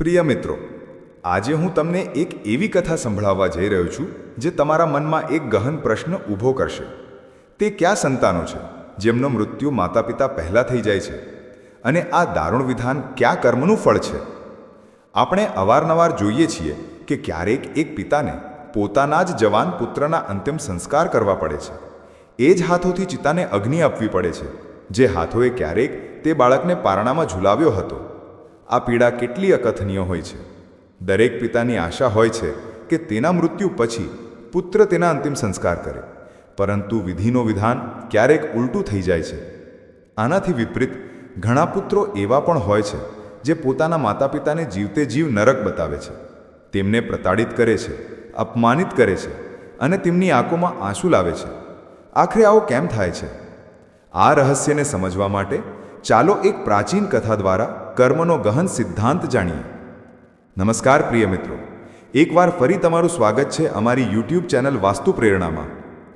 પ્રિય મિત્રો, આજે હું તમને એક એવી કથા સંભળાવવા જઈ રહ્યો છું જે તમારા મનમાં એક ગહન પ્રશ્ન ઊભો કરશે. તે કયા સંતાનો છે, જેમનો મૃત્યુ માતા પિતા પહેલાં થઈ જાય છે અને આ દારૂણ વિધાન કયા કર્મનું ફળ છે? આપણે અવારનવાર જોઈએ છીએ કે ક્યારેક એક પિતાને પોતાના જ જવાન પુત્રના અંતિમ સંસ્કાર કરવા પડે છે. એ જ હાથોથી ચિતાને અગ્નિ આપવી પડે છે, જે હાથોએ ક્યારેક તે બાળકને પારણામાં ઝુલાવ્યો હતો. આ પીડા કેટલી અકથનીય હોય છે? દરેક પિતાની આશા હોય છે કે તેના મૃત્યુ પછી પુત્ર તેના અંતિમ સંસ્કાર કરે. પરંતુ વિધિનો વિધાન ક્યારેક ઉલટું થઈ જાય છે. આનાથી વિપરીત, ઘણા પુત્રો એવા પણ હોય છે જે પોતાના માતા પિતાને જીવતે જીવ નરક બતાવે છે. તેમને પ્રતાડિત કરે છે, અપમાનિત કરે છે અને તેમની આંખોમાં આંસુ લાવે છે. આખરે આવો કેમ થાય છે? આ રહસ્યને સમજવા માટે ચાલો એક પ્રાચીન કથા દ્વારા કર્મનો ગહન સિદ્ધાંત જાણીએ. નમસ્કાર પ્રિય મિત્રો. એકવાર ફરી તમારું સ્વાગત છે અમારી યુટ્યુબ ચેનલ વાસ્તુ પ્રેરણામાં.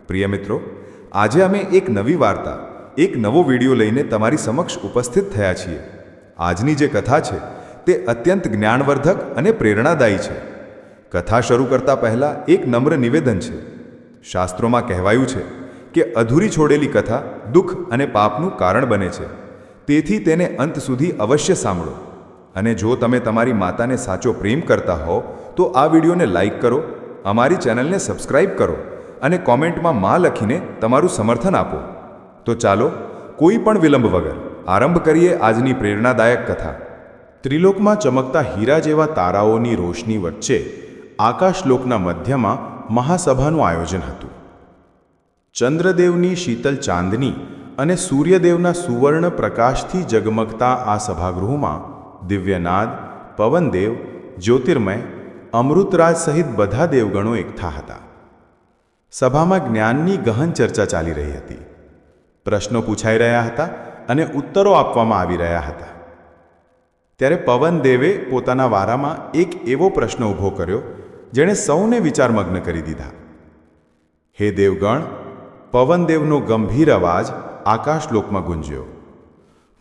પ્રિય મિત્રો, આજે અમે એક નવી વાર્તા, એક નવો વીડિયો લઈને તમારી સમક્ષ ઉપસ્થિત થયા છીએ. આજની જે કથા છે, તે અત્યંત જ્ઞાનવર્ધક અને પ્રેરણાદાયી છે. કથા શરૂ કરતા પહેલાં એક નમ્ર નિવેદન છે. શાસ્ત્રોમાં કહેવાયું છે કે અધૂરી છોડેલી કથા દુઃખ અને પાપનું કારણ બને છે. તેથી તેને અંત સુધી અવશ્ય સાંભળો. અને જો તમે તમારી માતાને સાચો પ્રેમ કરતા હો, તો આ વિડીયોને લાઈક કરો, અમારી ચેનલને સબસ્ક્રાઇબ કરો અને કોમેન્ટમાં માં લખીને તમારું સમર્થન આપો. તો ચાલો, કોઈ પણ વિલંબ વગર આરંભ કરીએ આજની પ્રેરણાદાયક કથા. ત્રિલોકમાં ચમકતા હીરા જેવા તારાઓની રોશની વચ્ચે આકાશલોકના મધ્યમાં મહાસભાનું આયોજન હતું. ચંદ્રદેવની શીતલ ચાંદની અને સૂર્યદેવના સુવર્ણ પ્રકાશથી જગમગતા આ સભાગૃહમાં દિવ્યનાદ, પવનદેવ, જ્યોતિર્મય, અમૃતરાજ સહિત બધા દેવગણો એકઠા હતા. સભામાં જ્ઞાનની ગહન ચર્ચા ચાલી રહી હતી. પ્રશ્નો પૂછાઈ રહ્યા હતા અને ઉત્તરો આપવામાં આવી રહ્યા હતા. ત્યારે પવનદેવે પોતાના વારામાં એક એવો પ્રશ્ન ઊભો કર્યો, જેણે સૌને વિચારમગ્ન કરી દીધા. હે દેવગણ પવનદેવનો ગંભીર અવાજ આકાશલોકમાં ગુંજ્યો.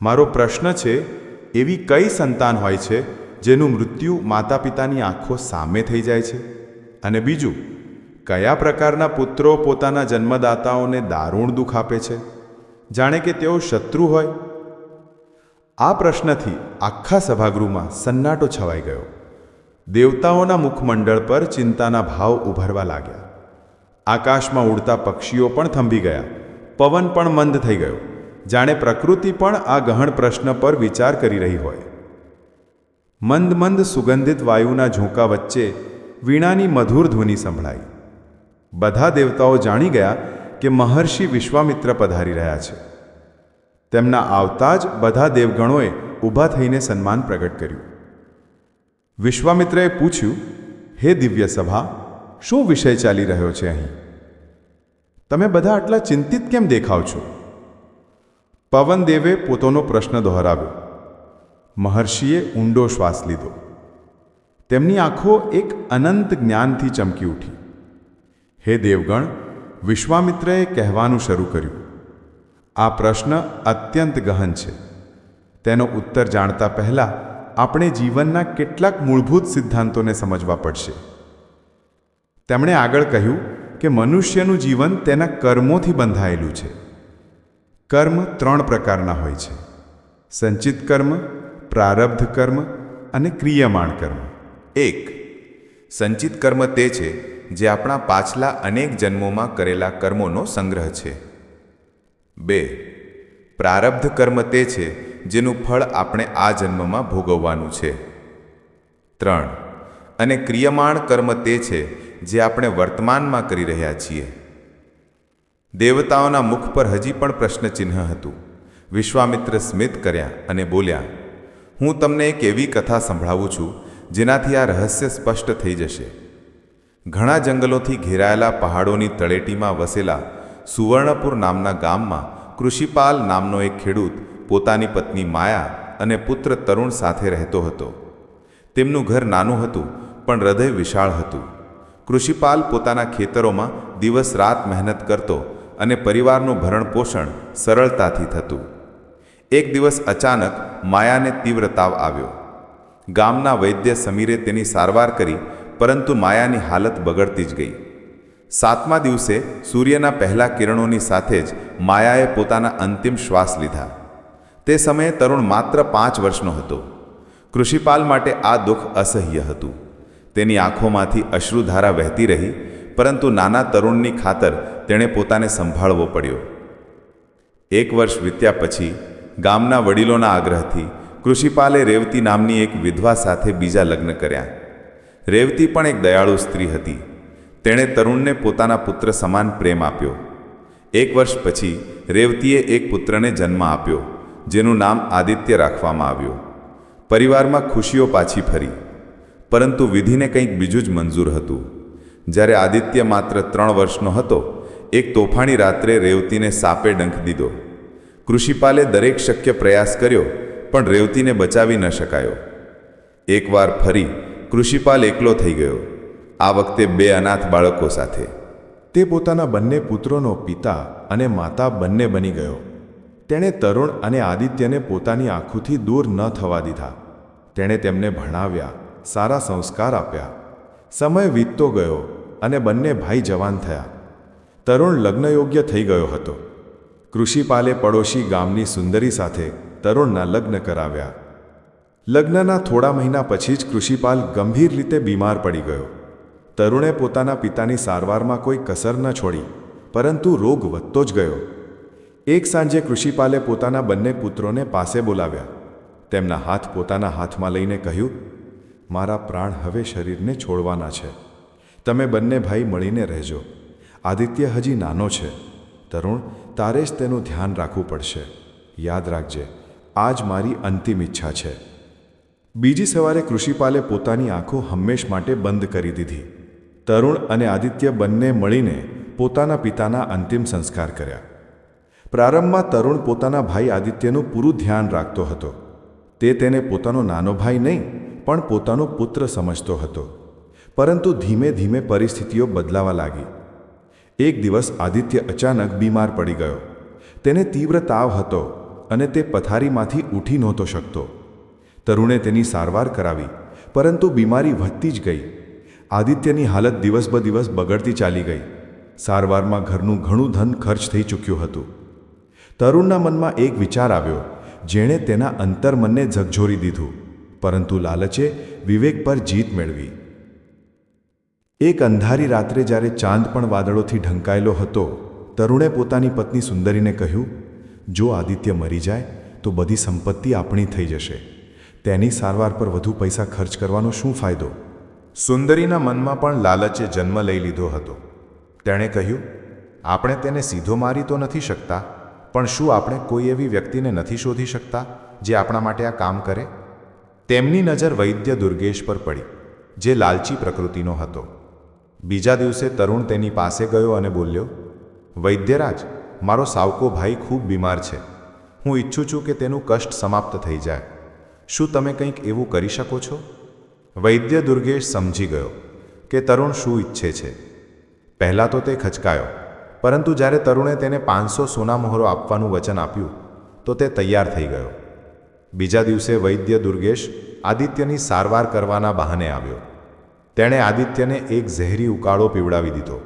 મારો પ્રશ્ન છે, એવી કઈ સંતાન હોય છે જેનું મૃત્યુ માતા પિતાની આંખો સામે થઈ જાય છે? અને બીજું, કયા પ્રકારના પુત્રો પોતાના જન્મદાતાઓને દારૂણ દુઃખ આપે છે? જાણે કે તેઓ શત્રુ હોય? આ પ્રશ્નથી આખા સભાગૃહમાં સન્નાટો છવાઈ ગયો. દેવતાઓના મુખમંડળ પર ચિંતાના ભાવ ઉભરવા લાગ્યા. આકાશમાં ઉડતા પક્ષીઓ પણ થંભી ગયા. પવન પણ મંદ થઈ ગયો. જાણે પ્રકૃતિ પણ આ ગહન પ્રશ્ન પર વિચાર કરી રહી હોય. મંદ મંદ સુગંધિત વાયુના ઝોંકા વચ્ચે વીણાની મધુર ધ્વનિ સંભળાઈ. બધા દેવતાઓ જાણી ગયા કે મહર્ષિ વિશ્વામિત્ર પધારી રહ્યા છે. તેમના આવતા જ બધા દેવગણોએ ઊભા થઈને સન્માન પ્રગટ કર્યું. વિશ્વામિત્રએ પૂછ્યું, હે દિવ્ય સભા શું વિષય ચાલી રહ્યો છે અહીં? તમે બધા આટલા ચિંતિત કેમ દેખાવ છો? પવનદેવે પોતાનો પ્રશ્ન દોહરાવ્યો. મહર્ષિએ ઊંડો શ્વાસ લીધો. તેમની આંખો એક અનંત જ્ઞાનથી ચમકી ઉઠી. હે દેવગણ, વિશ્વામિત્રએ કહેવાનું શરૂ કર્યું. આ પ્રશ્ન અત્યંત ગહન છે. તેનો ઉત્તર જાણતા પહેલાં આપણે જીવનના કેટલાક મૂળભૂત સિદ્ધાંતોને સમજવા પડશે. તેમણે આગળ કહ્યું કે મનુષ્યનું જીવન તેના કર્મોથી બંધાયેલું છે. કર્મ ત્રણ પ્રકારના હોય છે. સંચિત કર્મ, પ્રારબ્ધ કર્મ અને ક્રિયમાણ કર્મ. એક, સંચિત કર્મ તે છે જે આપણા પાછલા અનેક જન્મોમાં કરેલા કર્મોનો સંગ્રહ છે. બે, પ્રારબ્ધ કર્મ તે છે જેનું ફળ આપણે આ જન્મમાં ભોગવવાનું છે. ત્રણ, અને ક્રિયમાણ કર્મ તે છે જે આપણે વર્તમાનમાં કરી રહ્યા છીએ. દેવતાઓના મુખ પર હજી પણ પ્રશ્નચિહ્ન હતું. વિશ્વામિત્ર સ્મિત કર્યા અને બોલ્યા, હું તમને એક એવી કથા સંભળાવું છું, જેનાથી આ રહસ્ય સ્પષ્ટ થઈ જશે. ઘણા જંગલોથી ઘેરાયેલા પહાડોની તળેટીમાં વસેલા સુવર્ણપુર નામના ગામમાં કૃષિપાલ નામનો એક ખેડૂત પોતાની પત્ની માયા અને પુત્ર તરુણ સાથે રહેતો હતો. તેમનું ઘર નાનું હતું, પણ હૃદય વિશાળ હતું. કૃષિપાલ પોતાના ખેતરોમાં દિવસ રાત મહેનત કરતો અને પરિવારનું ભરણ પોષણ સરળતાથી થતું. એક દિવસ અચાનક માયાને તીવ્ર તાવ આવ્યો. ગામના વૈદ્ય સમીરે તેની સારવાર કરી, પરંતુ માયાની હાલત બગડતી જ ગઈ. સાતમા દિવસે સૂર્યના પહેલા કિરણોની સાથે જ માયાએ પોતાના અંતિમ શ્વાસ લીધા. તે સમયે તરુણ માત્ર પાંચ વર્ષનો હતો. કૃષિપાલ માટે આ દુઃખ અસહ્ય હતું. તેની આંખોમાંથી અશ્રુધારા વહેતી રહી, પરંતુ નાના તરુણની ખાતર તેણે પોતાને સંભાળવો પડ્યો. એક વર્ષ વીત્યા પછી ગામના વડીલોના આગ્રહથી કૃષિપાલે રેવતી નામની એક વિધવા સાથે બીજા લગ્ન કર્યા. રેવતી પણ એક દયાળુ સ્ત્રી હતી. તેણે તરુણને પોતાના પુત્ર સમાન પ્રેમ આપ્યો. એક વર્ષ પછી રેવતીએ એક પુત્રને જન્મ આપ્યો, જેનું નામ આદિત્ય રાખવામાં આવ્યું. પરિવારમાં ખુશીઓ પાછી ફરી. પરંતુ વિધિને કંઈક બીજું જ મંજૂર હતું. જ્યારે આદિત્ય માત્ર ત્રણ વર્ષનો હતો, એક તોફાની રાત્રે રેવતીને સાપે ડંખ દીધો. કૃષિપાલે દરેક શક્ય પ્રયાસ કર્યો, પણ રેવતીને બચાવી ન શકાયો. એકવાર ફરી કૃષિપાલ એકલો થઈ ગયો. આ વખતે બે અનાથ બાળકો સાથે. તે પોતાના બંને પુત્રોનો પિતા અને માતા બંને બની ગયો. તેણે તરુણ અને આદિત્યને પોતાની આંખોથી દૂર ન થવા દીધા. તેણે તેમને ભણાવ્યા. સારા સંસ્કાર આપ્યા. સમય વીતતો ગયો અને બંને ભાઈ જવાન થયા. તરુણ લગ્નયોગ્ય થઈ ગયો હતો. કૃષિપાલે પડોશી ગામની સુંદરી સાથે તરુણના લગ્ન કરાવ્યા. લગ્નના થોડા મહિના પછી જ કૃષિપાલ ગંભીર રીતે બીમાર પડી ગયો. તરુણે પોતાના પિતાની સારવારમાં કોઈ કસર ન છોડી, પરંતુ રોગ વધતો જ ગયો. એક સાંજે કૃષિપાલે પોતાના બંને પુત્રોને પાસે બોલાવ્યા. તેમના હાથ પોતાના હાથમાં લઈને કહ્યું મારા પ્રાણ હવે શરીરને છોડવાના છે. તમે બંને ભાઈ મળીને રહેજો. આદિત્ય હજી નાનો છે. તરુણ, તારે જ તેનું ધ્યાન રાખવું પડશે. યાદ રાખજે આ જ મારી અંતિમ ઈચ્છા છે. બીજી સવારે કૃષિપાલે પોતાની આંખો હંમેશ માટે બંધ કરી દીધી. તરુણ અને આદિત્ય બંને મળીને પોતાના પિતાના અંતિમ સંસ્કાર કર્યા. પ્રારંભમાં તરુણ પોતાના ભાઈ આદિત્યનું પૂરું ધ્યાન રાખતો હતો. તે તેને પોતાનો નાનો ભાઈ નહીં પણ પોતાનો પુત્ર સમજતો હતો. પરંતુ ધીમે ધીમે પરિસ્થિતિઓ બદલાવા લાગી. એક દિવસ આદિત્ય અચાનક બીમાર પડી ગયો. તેને તીવ્ર તાવ હતો અને તે પથારીમાંથી ઊઠી નહોતો શકતો. તરુણે તેની સારવાર કરાવી, પરંતુ બીમારી વધતી જ ગઈ. આદિત્યની હાલત દિવસ બ દિવસ બગડતી ચાલી ગઈ. સારવારમાં ઘરનું ઘણું ધન ખર્ચ થઈ ચૂક્યું હતું. તરુણના મનમાં એક વિચાર આવ્યો, જેણે તેના અંતર્મનને ઝકઝોરી દીધું. પરંતુ લાલચે વિવેક પર જીત મેળવી. એક અંધારી રાત્રે જ્યારે ચાંદ પણ વાદળોથી ઢંકાયેલો હતો, તરુણે પોતાની પત્ની સુંદરીને કહ્યું, જો આદિત્ય મરી જાય, તો બધી સંપત્તિ આપણી થઈ જશે. તેની સારવાર પર વધુ પૈસા ખર્ચ કરવાનો શું ફાયદો? સુંદરીના મનમાં પણ લાલચે જન્મ લઈ લીધો હતો. તેણે કહ્યું, આપણે તેને સીધો મારી તો નથી શકતા, પણ શું આપણે કોઈ એવી વ્યક્તિને નથી શોધી શકતા, જે આપણા માટે આ કામ કરે? તેમની નજર વૈદ્ય દુર્ગેશ પર પડી, જે લાલચી પ્રકૃતિનો હતો. બીજા દિવસે તરુણ તેની પાસે ગયો અને બોલ્યો, વૈદ્યરાજ, મારો સાવકો ભાઈ ખૂબ બીમાર છે. હું ઈચ્છું છું કે તેનું કષ્ટ સમાપ્ત થઈ જાય. શું તમે કંઈક એવું કરી શકો છો? વૈદ્ય દુર્ગેશ સમજી ગયો કે તરુણ શું ઈચ્છે છે. પહેલાં તો તે ખચકાયો, પરંતુ જ્યારે તરુણે તેને પાંચસો સોના મોહરો આપવાનું વચન આપ્યું, તો તે તૈયાર થઈ ગયો. બીજા દિવસે વૈદ્ય દુર્ગેશ આદિત્યની સારવાર કરવાના બહાને આવ્યો. તેણે આદિત્યને એક ઝેરી ઉકાળો પીવડાવી દીધો.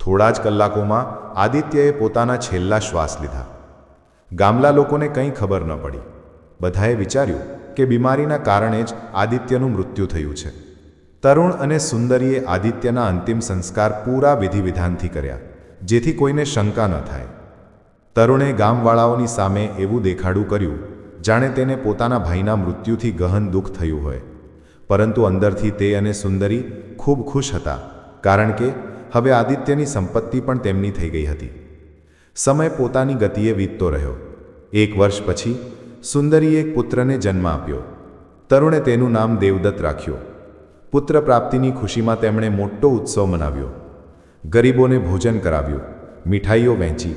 થોડા જ કલાકોમાં આદિત્યએ પોતાના છેલ્લા શ્વાસ લીધા. ગામલા લોકોને કંઈ ખબર ન પડી. બધાએ વિચાર્યું કે બીમારીના કારણે જ આદિત્યનું મૃત્યુ થયું છે. તરુણ અને સુંદરીએ આદિત્યના અંતિમ સંસ્કાર પૂરા વિધિવિધાનથી કર્યા, જેથી કોઈને શંકા ન થાય. તરુણે ગામવાળાઓની સામે એવું દેખાડું કર્યું જાણે તેને પોતાના ભાઈના મૃત્યુથી ગહન દુઃખ થયું હોય. પરંતુ અંદરથી તે અને સુંદરી ખૂબ ખુશ હતા, કારણ કે હવે આદિત્યની સંપત્તિ પણ તેમની થઈ ગઈ હતી. સમય પોતાની ગતિએ વીતતો રહ્યો. એક વર્ષ પછી સુંદરીએ એક પુત્રને જન્મ આપ્યો. તરુણે તેનું નામ દેવદત્ત રાખ્યું. પુત્ર પ્રાપ્તિની ખુશીમાં તેમણે મોટો ઉત્સવ મનાવ્યો. ગરીબોને ભોજન કરાવ્યું, મીઠાઈઓ વહેંચી.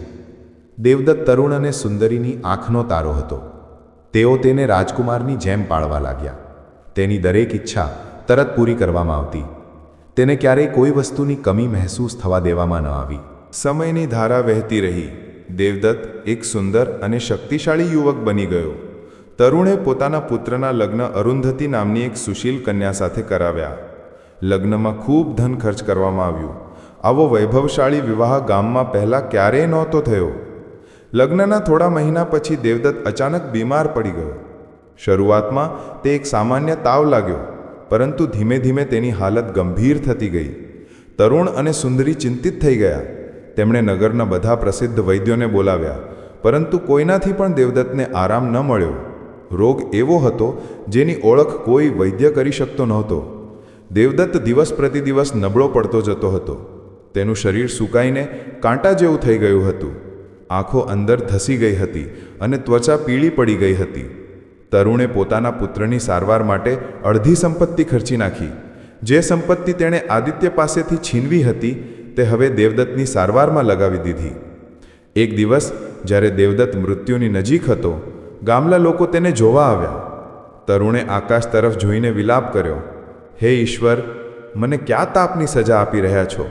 દેવદત્ત તરુણ અને સુંદરીની આંખનો તારો હતો. તેઓ તેને રાજકુમારની જેમ પાળવા લાગ્યા. તેની દરેક ઈચ્છા તરત પૂરી કરવામાં આવતી. તેને ક્યારેય કોઈ વસ્તુની કમી મહેસૂસ થવા દેવામાં ન આવી. સમયની ધારા વહેતી રહી. દેવદત્ત એક સુંદર અને શક્તિશાળી યુવક બની ગયો. તરુણે પોતાના પુત્રના લગ્ન અરુંધતી નામની એક સુશીલ કન્યા સાથે કરાવ્યા. લગ્નમાં ખૂબ ધન ખર્ચ કરવામાં આવ્યું. આવો વૈભવશાળી વિવાહ ગામમાં પહેલાં ક્યારેય નહોતો થયો. લગ્નના થોડા મહિના પછી દેવદત્ત અચાનક બીમાર પડી ગયો. શરૂઆતમાં તે એક સામાન્ય તાવ લાગ્યો, પરંતુ ધીમે ધીમે તેની હાલત ગંભીર થતી ગઈ. તરુણ અને સુંદરી ચિંતિત થઈ ગયા. તેમણે નગરના બધા પ્રસિદ્ધ વૈદ્યોને બોલાવ્યા, પરંતુ કોઈનાથી પણ દેવદત્તને આરામ ન મળ્યો. રોગ એવો હતો, જેની ઓળખ કોઈ વૈદ્ય કરી શકતો નહોતો. દેવદત્ત દિવસ પ્રતિદિવસ નબળો પડતો જતો હતો. તેનું શરીર સુકાઈને કાંટા જેવું થઈ ગયું હતું. આંખો અંદર ધસી ગઈ હતી અને ત્વચા પીળી પડી ગઈ હતી. તરુણે પોતાના પુત્રની સારવાર માટે અડધી સંપત્તિ ખર્ચી નાખી. જે સંપત્તિ તેણે આદિત્ય પાસેથી છીનવી હતી, તે હવે દેવદત્તની સારવારમાં લગાવી દીધી. એક દિવસ, જ્યારે દેવદત્ત મૃત્યુની નજીક હતો ગામલા લોકો તેને જોવા આવ્યા. તરુણે આકાશ તરફ જોઈને વિલાપ કર્યો, હે ઈશ્વર, મને ક્યાં તાપની સજા આપી રહ્યા છો?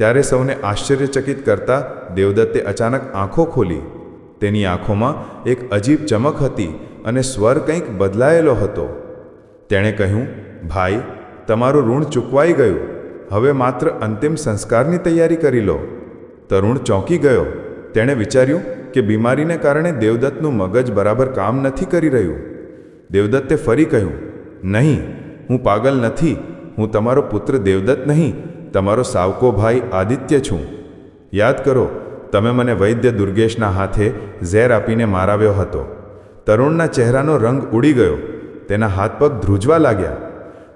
ત્યારે સૌને આશ્ચર્યચકિત કરતા દેવદત્તે અચાનક આંખો ખોલી. તેની આંખોમાં એક અજીબ ચમક હતી અને સ્વર કંઈક બદલાયેલો હતો. તેણે કહ્યું, ભાઈ, તમારું ઋણ ચૂકવાઈ ગયું. હવે માત્ર અંતિમ સંસ્કારની તૈયારી કરી લો. તરુણ ચોંકી ગયો. તેણે વિચાર્યું કે બીમારીને કારણે દેવદત્તનું મગજ બરાબર કામ નથી કરી રહ્યું. દેવદત્તે ફરી કહ્યું, નહીં, હું પાગલ નથી. હું તમારો પુત્ર દેવદત્ત નહીં. તમારો સાવકો ભાઈ આદિત્ય છું. યાદ કરો, તમે મને વૈદ્ય દુર્ગેશના હાથે ઝેર આપીને મારાવ્યો હતો. તરુણના ચહેરાનો રંગ ઉડી ગયો, તેના હાથ પગ ધ્રુજવા લાગ્યા.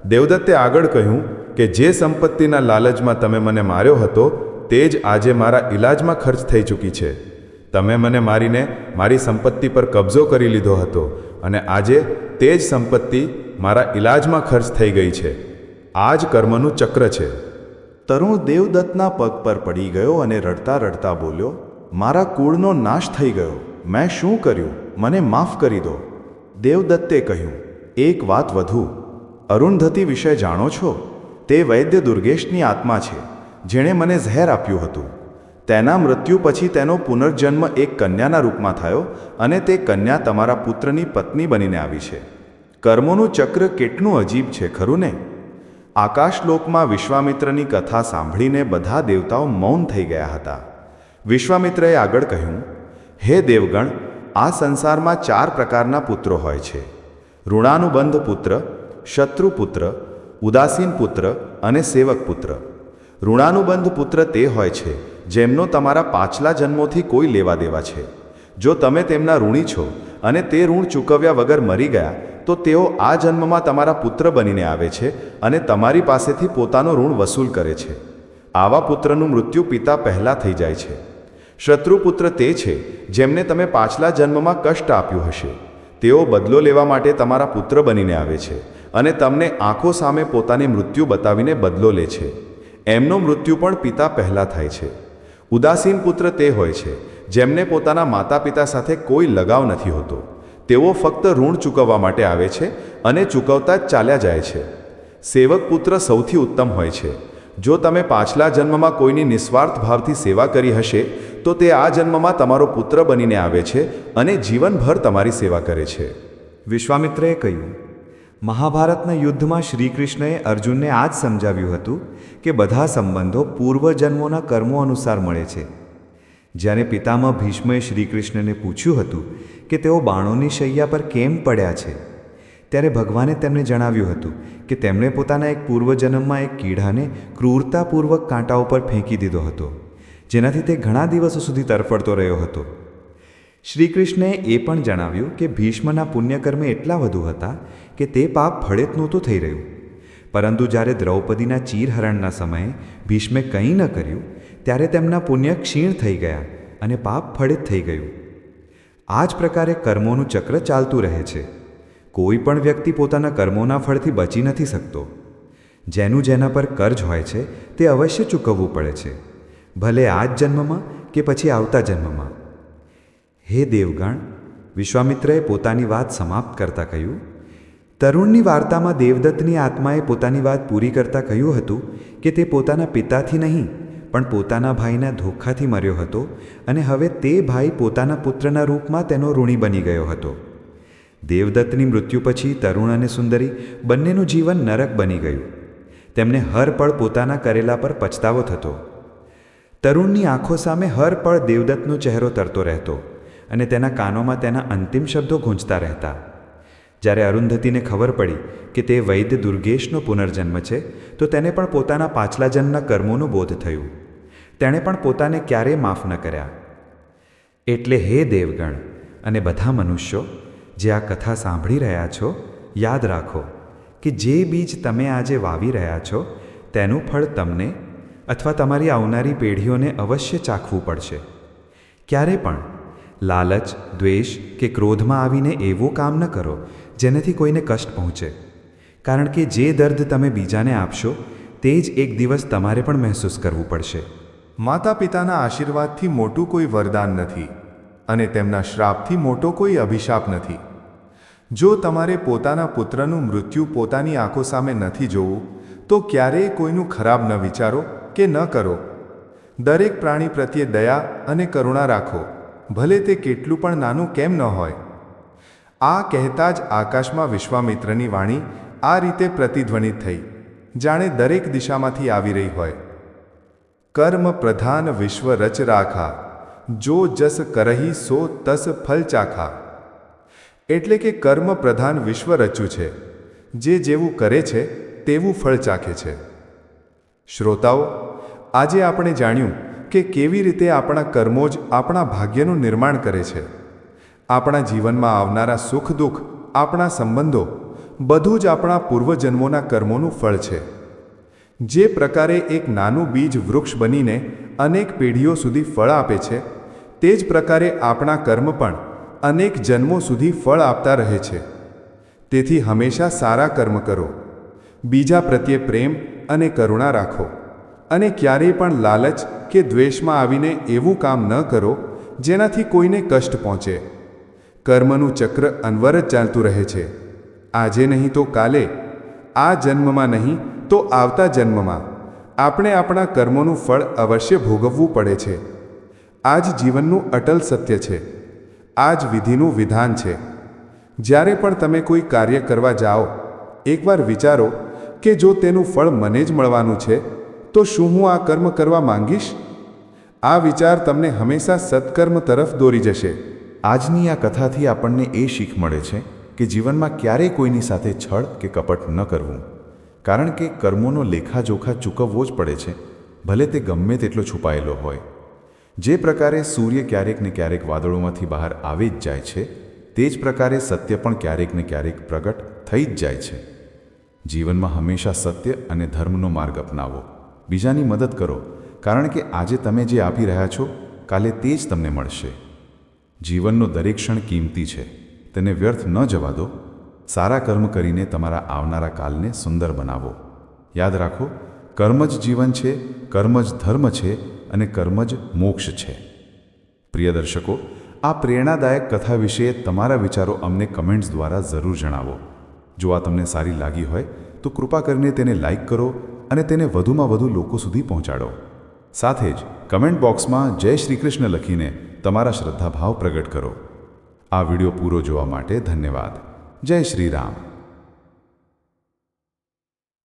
દેવદત્તે આગળ કહ્યું કે જે સંપત્તિના લાલચમાં તમે મને માર્યો હતો, તે જ આજે મારા ઈલાજમાં ખર્ચ થઈ ચૂકી છે. તમે મને મારીને મારી સંપત્તિ પર કબજો કરી લીધો હતો અને આજે તે જ સંપત્તિ મારા ઈલાજમાં ખર્ચ થઈ ગઈ છે. આ જ કર્મનું ચક્ર છે. તરુણ દેવદત્તના પગ પર પડી ગયો અને રડતા રડતા બોલ્યો, મારા કુળનો નાશ થઈ ગયો. મેં શું કર્યું? મને માફ કરી દો. દેવદત્તે કહ્યું, એક વાત વધુ. અરુંધતી વિશે જાણો છો? તે વૈદ્ય દુર્ગેશની આત્મા છે, જેણે મને ઝેર આપ્યું હતું. તેના મૃત્યુ પછી તેનો પુનર્જન્મ એક કન્યાના રૂપમાં થયો અને તે કન્યા તમારા પુત્રની પત્ની બનીને આવી છે. કર્મોનું ચક્ર કેટલું અજીબ છે, ખરું ને? આકાશલોકમાં વિશ્વામિત્રની કથા સાંભળીને બધા દેવતાઓ મૌન થઈ ગયા હતા. વિશ્વામિત્રએ આગળ કહ્યું, હે દેવગણ, આ સંસારમાં ચાર પ્રકારના પુત્રો હોય છે. ઋણાનુબંધ પુત્ર શત્રુપુત્ર ઉદાસીન પુત્ર અને સેવક પુત્ર. ઋણાનુબંધ પુત્ર તે હોય છે, જેમનો તમારા પાછલા જન્મોથી કોઈ લેવા દેવા છે. જો તમે તેમના ઋણી છો અને તે ઋણ ચૂકવ્યા વગર મરી ગયા તો તેઓ આ જન્મમાં તમારા પુત્ર બનીને આવે છે અને તમારી પાસેથી પોતાનો ઋણ વસૂલ કરે છે. આવા પુત્રનું મૃત્યુ પિતા પહેલાં થઈ જાય છે. શત્રુપુત્ર તે છે જેમને તમે પાછલા જન્મમાં કષ્ટ આપ્યું હશે. તેઓ બદલો લેવા માટે તમારા પુત્ર બનીને આવે છે અને તમને આંખો સામે પોતાની મૃત્યુ બતાવીને બદલો લે છે. એમનો મૃત્યુ પણ પિતા પહેલાં થાય છે. ઉદાસીન પુત્ર તે હોય છે જેમને પોતાના માતા પિતા સાથે કોઈ લગાવ નથી હોતો. તેઓ ફક્ત ઋણ ચૂકવવા માટે આવે છે અને ચૂકવતા જ ચાલ્યા જાય છે. સેવક પુત્ર સૌથી ઉત્તમ હોય છે. જો તમે પાછલા જન્મમાં કોઈની નિસ્વાર્થ ભાવથી સેવા કરી હશે, તો તે આ જન્મમાં તમારો પુત્ર બનીને આવે છે અને જીવનભર તમારી સેવા કરે છે. વિશ્વામિત્રએ કહ્યું, મહાભારતના યુદ્ધમાં શ્રીકૃષ્ણએ અર્જુનને આ જ સમજાવ્યું હતું કે બધા સંબંધો પૂર્વજન્મોના કર્મો અનુસાર મળે છે. જ્યારે પિતામહ ભીષ્મએ શ્રીકૃષ્ણને પૂછ્યું હતું કે તેઓ બાણોની શૈયા પર કેમ પડ્યા છે, ત્યારે ભગવાને તેમને જણાવ્યું હતું કે તેમણે પોતાના એક પૂર્વજન્મમાં એક કીડાને ક્રૂરતાપૂર્વક કાંટા ઉપર ફેંકી દીધો હતો, જેનાથી તે ઘણા દિવસો સુધી તરફડતો રહ્યો હતો. શ્રીકૃષ્ણએ એ પણ જણાવ્યું કે ભીષ્મના પુણ્યકર્મે એટલા વધુ હતા કે તે પાપ ફળેત નહોતું થઈ રહ્યું. પરંતુ જ્યારે દ્રૌપદીના ચીરહરણના સમયે ભીષ્મે કંઈ ન કર્યું ત્યારે તેમના પુણ્ય ક્ષીણ થઈ ગયા અને પાપ ફળિત થઈ ગયું. આ જ પ્રકારે કર્મોનું ચક્ર ચાલતું રહે છે. કોઈ પણ વ્યક્તિ પોતાના કર્મોના ફળથી બચી નથી શકતો. જેનું જેના પર કર્જ હોય છે, તે અવશ્ય ચૂકવવું પડે છે. ભલે આ જ જન્મમાં કે પછી આવતા જન્મમાં. હે દેવગણ, વિશ્વામિત્રએ પોતાની વાત સમાપ્ત કરતા કહ્યું, તરુણની વાર્તામાં દેવદત્તની આત્માએ પોતાની વાત પૂરી કરતાં કહ્યું હતું કે તે પોતાના પિતાથી નહીં પણ પોતાના ભાઈના ધોખાથી મર્યો હતો અને હવે તે ભાઈ પોતાના પુત્રના રૂપમાં તેનો ઋણી બની ગયો હતો. દેવદત્તની મૃત્યુ પછી તરુણ અને સુંદરી બંનેનું જીવન નરક બની ગયું. તેમને હર પળ પોતાના કરેલા પર પછતાવો થતો. તરુણની આંખો સામે હર પળ દેવદત્તનો ચહેરો તરતો રહેતો અને તેના કાનોમાં તેના અંતિમ શબ્દો ગૂંજતા રહેતા. જ્યારે અરુંધતીને ખબર પડી કે તે વૈદ્ય દુર્ગેશનો પુનર્જન્મ છે, તો તેને પણ પોતાના પાછલા જન્મના કર્મોનો બોધ થયું. તેણે પણ પોતાને ક્યારેય માફ ન કર્યા. એટલે હે દેવગણ અને બધા મનુષ્યો, જે આ કથા સાંભળી રહ્યા છો, યાદ રાખો કે જે બીજ તમે આજે વાવી રહ્યા છો, તેનું ફળ તમને અથવા તમારી આવનારી પેઢીઓને અવશ્ય ચાખવું પડશે. ક્યારે પણ લાલચ, દ્વેષ કે ક્રોધમાં આવીને એવું કામ ન કરો જેનાથી કોઈને કષ્ટ પહોંચે. કારણ કે જે દર્દ તમે બીજાને આપશો, તે જ એક દિવસ તમારે પણ મહેસૂસ કરવું પડશે. માતા પિતાના આશીર્વાદથી મોટું કોઈ વરદાન નથી અને તેમના શ્રાપથી મોટો કોઈ અભિશાપ નથી. જો તમારે પોતાના પુત્રનું મૃત્યુ પોતાની આંખો સામે નથી જોવું, તો ક્યારેય કોઈનું ખરાબ ન વિચારો કે ન કરો. દરેક પ્રાણી પ્રત્યે દયા અને કરુણા રાખો, ભલે તે કેટલું પણ નાનું કેમ ન હોય. આ કહેતા જ આકાશમાં વિશ્વામિત્રની વાણી આ રીતે પ્રતિધ્વનિત થઈ, જાણે દરેક દિશામાંથી આવી રહી હોય. કર્મ પ્રધાન વિશ્વ રચ રાખા જો જસ કરહી સો તસ ફલ ચાખા એટલે કે કર્મ પ્રધાન વિશ્વ રચ્યું છે જે જેવું કરે છે તેવું ફળ ચાખે છે શ્રોતાઓ આજે આપણે જાણ્યું કે કેવી રીતે આપણા કર્મો જ આપણા ભાગ્યનું નિર્માણ કરે છે આપણા જીવનમાં આવનારા સુખ દુઃખ આપણા સંબંધો બધું જ આપણા પૂર્વજન્મોના કર્મોનું ફળ છે જે પ્રકારે એક નાનું બીજ વૃક્ષ બનીને અનેક પેઢીઓ સુધી ફળ આપે છે, તે જ પ્રકારે આપણા કર્મ પણ અનેક જન્મો સુધી ફળ આપતા રહે છે. તેથી હંમેશા સારા કર્મ કરો. બીજા પ્રત્યે પ્રેમ અને કરુણા રાખો. અને ક્યારેય પણ લાલચ કે દ્વેષમાં આવીને એવું કામ ન કરો, જેનાથી કોઈને કષ્ટ પહોંચે. કર્મનું ચક્ર અનવર જ ચાલતું રહે છે. આજે નહીં તો કાલે, આ જન્મમાં નહીં તો આવતા જન્મમાં આપણે આપણા કર્મોનું ફળ અવશ્ય ભોગવવું પડે છે. આ જ જીવનનું અટલ સત્ય છે. આ જ વિધિનું વિધાન છે. જ્યારે પણ તમે કોઈ કાર્ય કરવા જાઓ, એકવાર વિચારો કે જો તેનું ફળ મને જ મળવાનું છે, તો શું હું આ કર્મ કરવા માંગીશ? આ વિચાર તમને હંમેશા સત્કર્મ તરફ દોરી જશે. આજની આ કથાથી આપણને એ શીખ મળે છે કે જીવનમાં ક્યારેય કોઈની સાથે છળ કે કપટ ન કરવું. કારણ કે કર્મોનો લેખાજોખા ચૂકવવો જ પડે છે. ભલે તે ગમે તેટલો છુપાયેલો હોય. જે પ્રકારે સૂર્ય ક્યારેક ને ક્યારેક વાદળોમાંથી બહાર આવી જ જાય છે, તે જ પ્રકારે સત્ય પણ ક્યારેક ને ક્યારેક પ્રગટ થઈ જ જાય છે. જીવનમાં હંમેશા સત્ય અને ધર્મનો માર્ગ અપનાવો. બીજાની મદદ કરો, કારણ કે આજે તમે જે આપી રહ્યા છો, કાલે તે જ તમને મળશે. જીવનનો દરેક ક્ષણ કિંમતી છે. તેને વ્યર્થ ન જવા દો. સારા કર્મ કરીને તમારા આવનારા કાલને સુંદર બનાવો. યાદ રાખો, કર્મ જ જીવન છે, કર્મ જ ધર્મ છે અને કર્મ જ મોક્ષ છે. પ્રિય દર્શકો, આ પ્રેરણાદાયક કથા વિશે તમારા વિચારો અમને કમેન્ટ્સ દ્વારા જરૂર જણાવો. જો આ તમને સારી લાગી હોય, તો કૃપા કરીને તેને લાઇક કરો અને તેને વધુમાં વધુ લોકો સુધી પહોંચાડો. સાથે જ કમેન્ટ બોક્સમાં જય શ્રી કૃષ્ણ લખીને તમારા શ્રદ્ધાભાવ પ્રગટ કરો. આ વિડિયો પૂરો જોવા માટે ધન્યવાદ. જય શ્રી રામ.